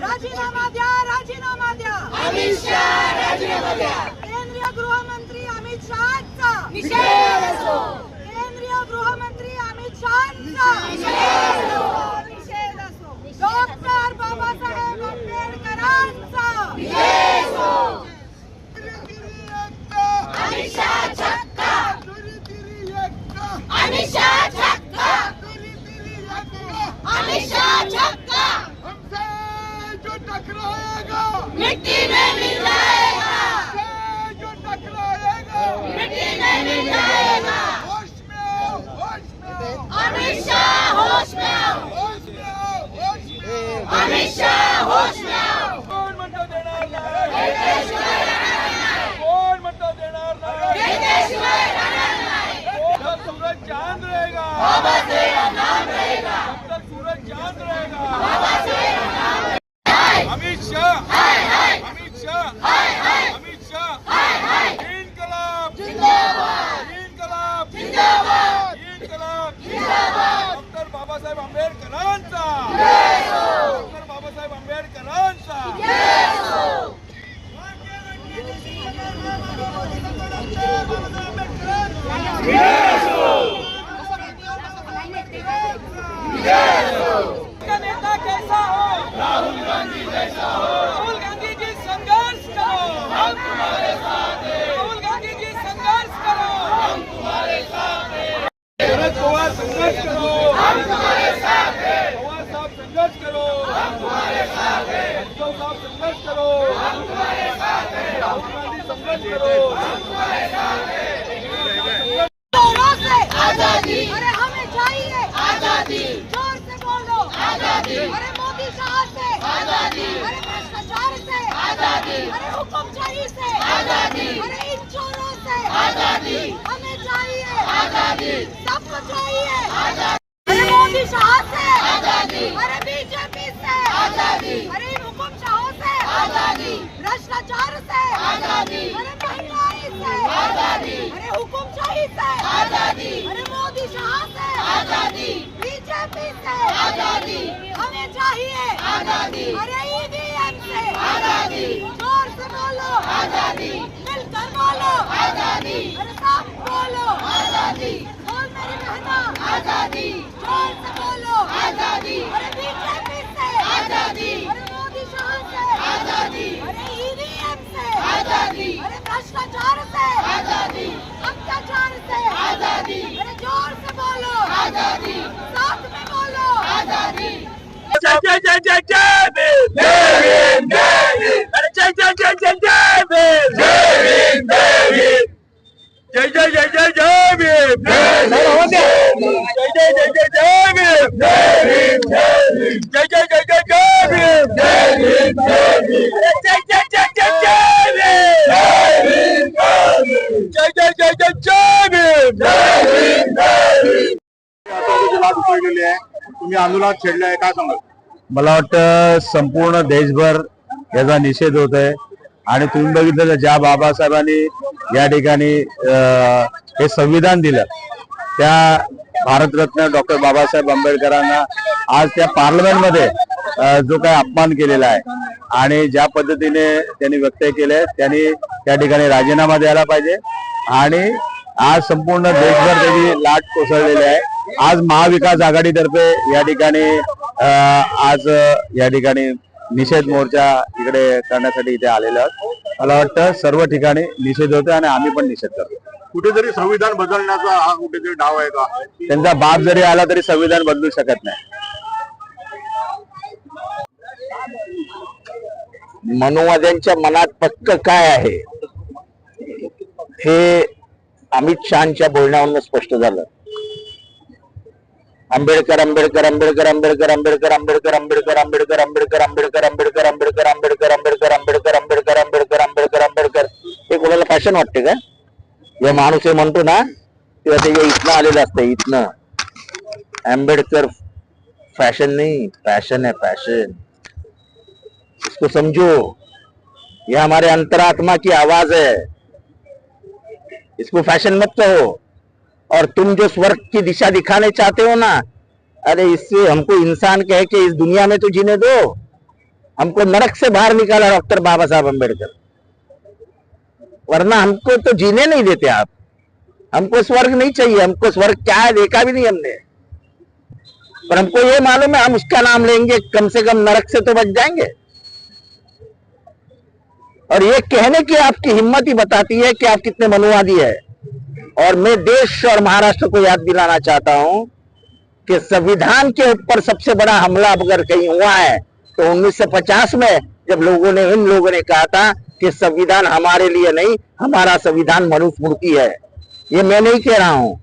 राजीनामा द्या राजीनामा द्या. अमित शाह राजीनामा द्या केंद्रीय गृहमंत्री अमित शहाचा. संघर्ष करो हम तुम्हारे साथ हैं पवार साहब संघर्ष करो हम तुम्हारे साथ हैं उद्धव साहब संघर्ष करो हम तुम्हारे साथ हैं राहुल गांधी संघर्ष करो हम तुम्हारे साथ हैं आज़ादी हमें चाहिए आज़ादी ज़ोर से बोलो आज़ादी अरे मोदी से आज़ादी अरे भ्रष्टाचार से आज़ादी अरे हुक्मशाही से आज़ादी अरे चोरों से आज़ादी हमें चाहिए आज़ादी। आजादी। अरे हुक्मशाहों से। आजादी। भ्रष्टाचार से। आजादी। अरे महंगाई से। आजादी। अरे हुक्मशाही से। आजादी। अरे मोदी शाह से। आजादी। बीजेपी से। आजादी। हमें चाहिए। आजादी। अरे ईवीएम से। आजादी। जोर से बोलो। आजादी। मिलकर बोलो। आजादी। अरे साफ बोलो। आजादी। बोल मेरी बहना। आजादी। जोर से बोलो। आजादी। अरे बीजेपी तुम्ही आंदोलन छेडलं आहे काय सांगत मला वाटतं संपूर्ण देशभर याचा निषेध होत आहे आणि तुम्ही बघितलं तर ज्या बाबासाहेबांनी या ठिकाणी हे संविधान दिलं त्या भारतरत्न डॉक्टर बाबासाहेब आंबेडकरांना आज त्या पार्लमेंटमध्ये जो काही अपमान केलेला आहे आणि ज्या पद्धतीने त्यांनी व्यक्त केले त्यांनी त्या ठिकाणी राजीनामा द्यायला पाहिजे. आणि आज संपूर्ण देशभर त्याची लाट कोसळलेली आहे. आज महाविकास आघाडीतर्फे या ठिकाणी आज या ठिकाणी निषेध मोर्चा इकडे करण्यासाठी इथे आलेलो आहोत. मला वाटतं सर्व ठिकाणी निषेध होतो आणि आम्ही पण निषेध करतो कुठेतरी संविधान बदलण्याचा हा कुठेतरी डाव आहे का? त्यांचा बाप जरी आला तरी संविधान बदलू शकत नाही. मनुवाद्यांच्या मनात पक्क काय आहे? हे अमित शहाच्या बोलण्यावरून स्पष्ट झालं. आंबेडकर आंबेडकर आंबेडकर आंबेडकर आंबेडकर आंबेडकर आंबेडकर आंबेडकर आंबेडकर आंबेडकर आंबेडकर आंबेडकर आंबेडकर आंबेडकर आंबेडकर आंबेडकर आंबेडकर आंबेडकर आंबेडकर हे कोणाला फॅशन वाटते का जेव्हा माणूस हे म्हणतो ना तेव्हा ते इथनं आलेलं असतं इथनं आंबेडकर फॅशन नाही फॅशन है फैशन इसको समझो ये हमारे अंतरात्मा की आवाज है इसको फैशन मत कहो और तुम जो स्वर्ग की दिशा दिखाने चाहते हो ना, अरे इससे हमको इंसान कह के इस दुनिया में तो जीने दो। हमको नरक से बाहर निकाला डॉक्टर बाबा साहब अंबेडकर वरना हमको तो जीने नहीं देते आप। हमको स्वर्ग नहीं चाहिए, हमको स्वर्ग क्या है देखा भी नहीं हमने। पर हमको ये मालूम है, हम उसका नाम लेंगे, कम से कम नरक से तो बच जाएँगे। और ये कहने की आपकी हिम्मत ही बताती है कि आप कितने मनुवादी है। और मैं देश और महाराष्ट्र को याद दिलाना चाहता हूँ कि संविधान के ऊपर सबसे बड़ा हमला अगर कहीं हुआ है तो 1950 में जब लोगों ने, इन लोगों ने कहा था कि संविधान हमारे लिए नहीं, हमारा संविधान मनुस्मृति है। ये मैं नहीं कह रहा हूँ।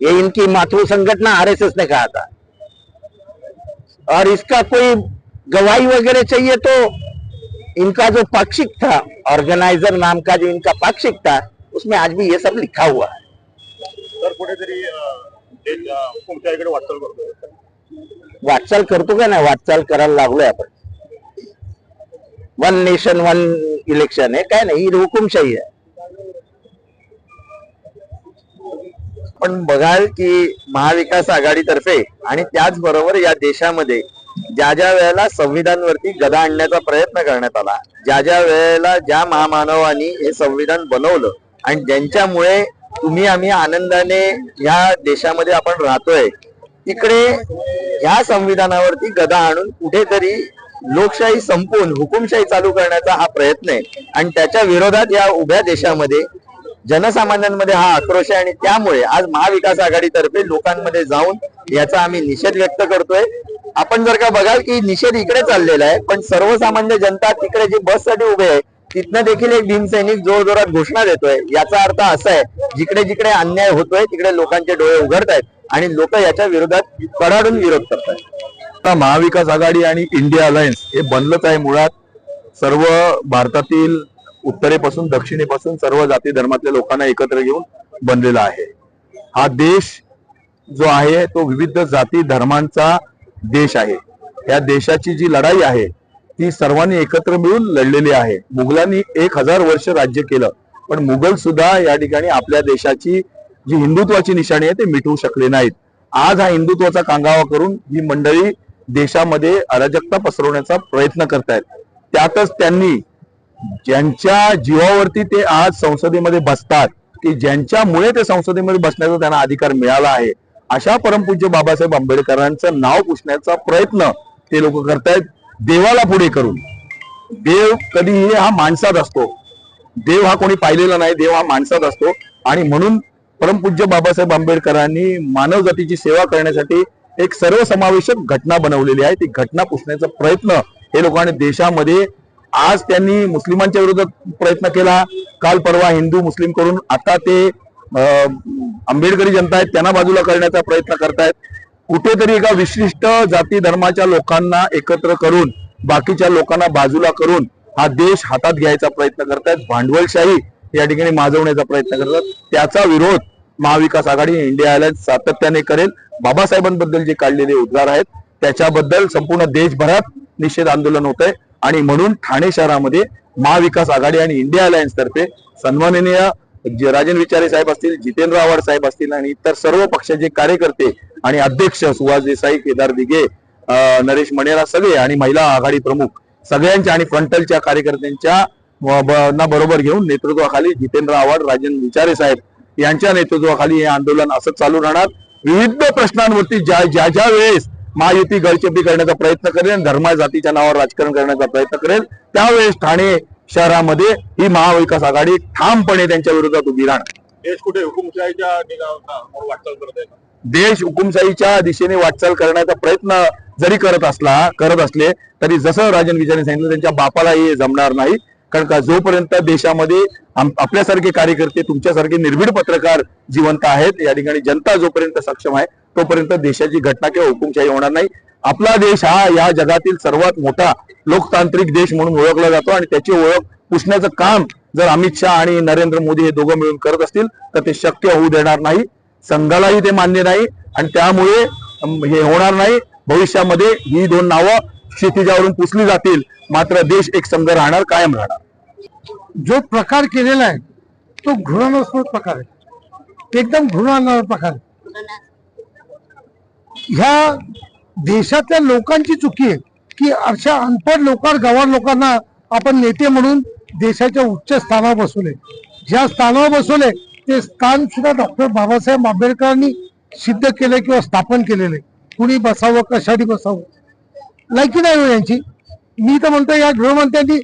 ये इनकी मातृ संगठन आरएसएस ने कहा था। और इसका कोई गवाही वगैरह चाहिए तो इनका जो पाक्षिक था, ऑर्गेनाइजर नाम का जो इनका पाक्षिक था उसमें आज भी ये सब लिखा हुआ है। तर कुठेतरी हुकुमशाहीकडे वाटचाल करतोय वाटचाल करतो का नाही? वाटचाल करायला लागलोय आपण. वन नेशन वन इलेक्शन आहे. काय नाही ही हुकुमशाही आहे. पण बघाल की महाविकास आघाडीतर्फे आणि त्याचबरोबर या देशामध्ये ज्या ज्या वेळेला संविधानवरती गदा आणण्याचा प्रयत्न करण्यात आला ज्या ज्या वेळेला ज्या महामानवांनी हे संविधान बनवलं आणि ज्यांच्यामुळे तुम्ही आम्ही आनंदाने ह्या देशामध्ये आपण राहतोय तिकडे ह्या संविधानावरती गदा आणून कुठेतरी लोकशाही संपून हुकुमशाही चालू करण्याचा हा प्रयत्न आहे. आणि त्याच्या विरोधात या उभ्या देशामध्ये जनसामान्यांमध्ये हा आक्रोश आहे आणि त्यामुळे आज महाविकास आघाडीतर्फे लोकांमध्ये जाऊन याचा आम्ही निषेध व्यक्त करतोय. आपण जर का बघाल की निषेध इकडे चाललेला आहे पण सर्वसामान्य जनता तिकडे जी बससाठी उभे आहे तिथनं देखील एक भीमसैनिक जोरजोरात घोषणा देतोय. याचा अर्थ असा आहे जिकडे जिकडे अन्याय होतोय तिकडे लोकांचे डोळे उघडत आहेत आणि लोक याच्या विरोधात कडाडून विरोध करतायत. आता महाविकास आघाडी आणि इंडिया अलायन्स हे बनलंच आहे मुळात. सर्व भारतातील उत्तरेपासून दक्षिणेपासून सर्व जाती धर्मातल्या लोकांना एकत्र घेऊन बनलेला आहे. हा देश जो आहे तो विविध जाती धर्मांचा देश आहे. या देशाची जी लढाई आहे ती सर्वांनी एकत्र मिळून लढलेली आहे. मुघलांनी एक हजार वर्ष राज्य केलं. पण मुघल सुद्धा या ठिकाणी आपल्या देशाची जी हिंदुत्वाची निशाणी आहे ते मिटवू शकले नाहीत. आज हा हिंदुत्वाचा कांगावा करून ही मंडळी देशामध्ये अराजकता पसरवण्याचा प्रयत्न करतायत. त्यातच त्यांनी ज्यांच्या जीवावरती ते आज संसदेमध्ये बसतात की ज्यांच्यामुळे ते संसदेमध्ये बसण्याचा त्यांना अधिकार मिळाला आहे अशा परमपूज्य बाबासाहेब आंबेडकरांचं नाव पुसण्याचा प्रयत्न ते लोक करतायत. देवाला पुढे करून. देव कधीही हा माणसात असतो. देव हा कोणी पाहिलेला नाही देव हा माणसात असतो. आणि म्हणून परमपूज्य बाबासाहेब आंबेडकरांनी मानव जातीची सेवा करण्यासाठी एक सर्वसमावेशक घटना बनवलेली आहे. ती घटना पुसण्याचा प्रयत्न हे लोकांनी देशामध्ये आज त्यांनी मुस्लिमांच्या विरोधात प्रयत्न केला. काल परवा हिंदू मुस्लिम करून आता ते अं, आंबेडकरी जनता आहेत त्यांना बाजूला करण्याचा प्रयत्न करतायत. कुठेतरी एका विशिष्ट जाती धर्माच्या लोकांना एकत्र करून बाकीच्या लोकांना बाजूला करून हा देश हातात घ्यायचा प्रयत्न करतायत. भांडवलशाही या ठिकाणी माजवण्याचा प्रयत्न करतात. त्याचा विरोध महाविकास आघाडी इंडिया अलायन्स सातत्याने करेल. बाबासाहेबांबद्दल जे काढलेले उद्गार आहेत त्याच्याबद्दल संपूर्ण देशभरात निषेध आंदोलन होत आहे आणि म्हणून ठाणे शहरामध्ये महाविकास आघाडी आणि इंडिया अलायन्स तर्फे सन्माननीय राजन विचारे साहेब असतील जितेंद्र आव्हाड साहेब असतील आणि इतर सर्व पक्षाचे कार्यकर्ते आणि अध्यक्ष सुभाष देसाई केदार दिघे नरेश मणेरा सगळे आणि महिला आघाडी प्रमुख सगळ्यांच्या आणि फ्रंटलच्या कार्यकर्त्यांच्या ना बरोबर घेऊन नेतृत्वाखाली जितेंद्र आव्हाड राजन विचारे साहेब यांच्या नेतृत्वाखाली हे आंदोलन असं चालू राहणार. विविध प्रश्नांवरती ज्या ज्या ज्या वेळेस महायुती गळचेपी करण्याचा प्रयत्न करेल धर्मा जातीच्या नावावर राजकारण करण्याचा प्रयत्न करेल त्यावेळेस ठाणे शहरामध्ये ही महाविकास आघाडी ठामपणे त्यांच्या विरोधात उभी राहणार. देश कुठे? हुकुमशाहीच्या निघावर वाटचाल करत आहे देश हुकुमशाहीच्या दिशेने वाटचाल करण्याचा प्रयत्न जरी करत असला करत असले तरी जसं राजन विचारे सांगितलं त्यांच्या बापालाही जमणार नाही. कारण का जोपर्यंत देशामध्ये आपल्यासारखे कार्यकर्ते तुमच्यासारखे निर्भीड पत्रकार जिवंत आहेत या ठिकाणी जनता जोपर्यंत सक्षम आहे तोपर्यंत देशाची घटना किंवा हुकुमशाही होणार नाही. आपला देश हा या जगातील सर्वात मोठा लोकतांत्रिक देश म्हणून ओळखला जातो आणि त्याची ओळख पुसण्याचं काम जर अमित शहा आणि नरेंद्र मोदी हे दोघं मिळून करत असतील तर ते शक्य होऊ देणार नाही. संघालाही ते मान्य नाही आणि त्यामुळे हे होणार नाही. भविष्यामध्ये ही दोन नावं क्षितिजावरून पुसली जातील. मात्र देश एक संघ राहणार कायम राहणार. जो प्रकार केलेला आहे तो घृणास्पद प्रकार आहे. एकदम घृणा प्रकार ह्या देशातल्या लोकांची चुकी आहे की अशा अनपढ लोकांना गवार लोकांना आपण नेते म्हणून देशाच्या उच्च स्थानावर बसवले. ज्या स्थानावर बसवले ते स्थान सुद्धा डॉक्टर बाबासाहेब आंबेडकरांनी सिद्ध केले किंवा स्थापन केलेले. कुणी बसावं कशासाठी बसावं? लायकी नाही हो यांची. मी तर म्हणतो या गृहमंत्र्यांनी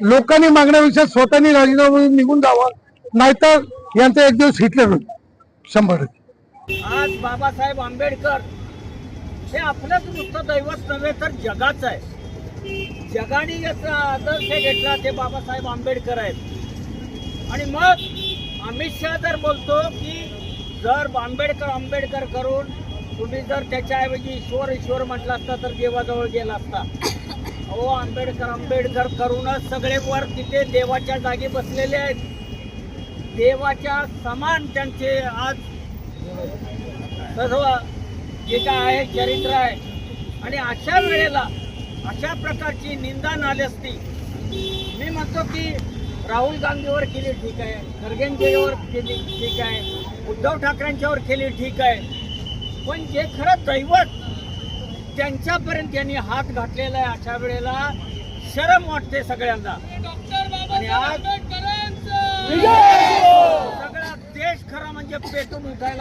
लोकांनी मागण्यापेक्षा स्वतःनी राजीनामा निघून जावा नाहीतर यांचा एक दिवस हिटलर होईल. शंभर आज बाबासाहेब आंबेडकर हे आपलंच नुसतं दैवत नव्हे तर जगाचं आहे. जगाने याचा आदर्श घेतला ते बाबासाहेब आंबेडकर आहेत. आणि मग अमित शहा जर बोलतो की जर आंबेडकर आंबेडकर करून तुम्ही जर त्याच्याऐवजी ईश्वर ईश्वर म्हटला असता तर देवाजवळ गेला असता. अहो आंबेडकर आंबेडकर करूनच सगळे वर तिथे देवाच्या जागी बसलेले आहेत. देवाच्या समान त्यांचे आज सर्व जे काय आहे चरित्र आहे. आणि अशा वेळेला अशा प्रकारची निंदा नाली असती मी म्हणतो की राहुल गांधीवर केली ठीक आहे खरगेंजीवर केली ठीक आहे उद्धव ठाकरेंच्यावर केली ठीक आहे. पण जे खरं दैवत त्यांच्यापर्यंत त्यांनी हात घातलेला आहे अशा वेळेला शरम वाटते सगळ्यांना. आणि आज सगळा देश खरा म्हणजे पेटून उठायला